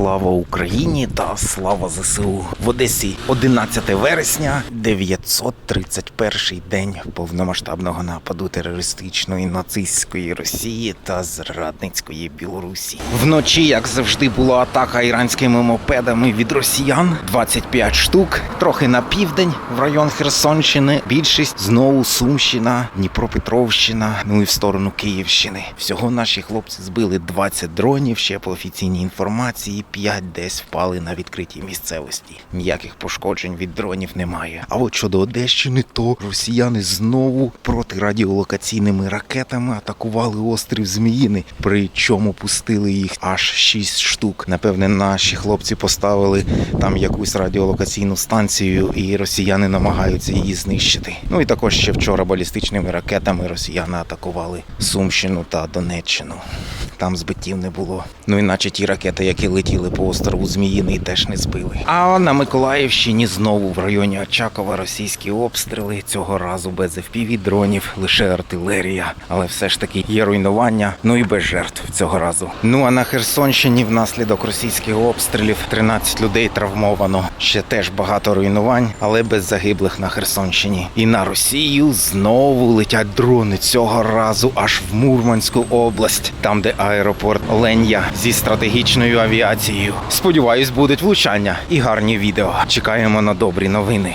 Слава Україні та слава ЗСУ в Одесі 11 вересня, 931 день повномасштабного нападу терористичної нацистської Росії та зрадницької Білорусі. Вночі, як завжди, була атака іранськими мопедами від росіян. 25 штук, трохи на південь в район Херсонщини. Більшість знову Сумщина, Дніпропетровщина, ну і в сторону Київщини. Всього наші хлопці збили 20 дронів. Ще по офіційній інформації 5 десь впали на відкритій місцевості. Ніяких пошкоджень від дронів немає. А от щодо Одещини, то росіяни знову протирадіолокаційними ракетами атакували острів Зміїни, причому пустили їх аж 6 штук. Напевне, наші хлопці поставили там якусь радіолокаційну станцію, і росіяни намагаються її знищити. Ну і також ще вчора балістичними ракетами росіяни атакували Сумщину та Донеччину. Там збиттів не було. Ну іначе ті ракети, які летіли по острову Зміїний, теж не збили. А на Миколаївщині знову в районі Очакова російські обстріли цього разу без fpv дронів, лише артилерія. Але все ж таки є руйнування, ну і без жертв цього разу. Ну а на Херсонщині внаслідок російських обстрілів 13 людей травмовано. Ще теж багато руйнувань, але без загиблих на Херсонщині. І на Росію знову летять дрони цього разу аж в Мурманську область, там де аеропорт Леня зі стратегічною авіацією. Сподіваюсь, будуть влучання і гарні відео. Чекаємо на добрі новини.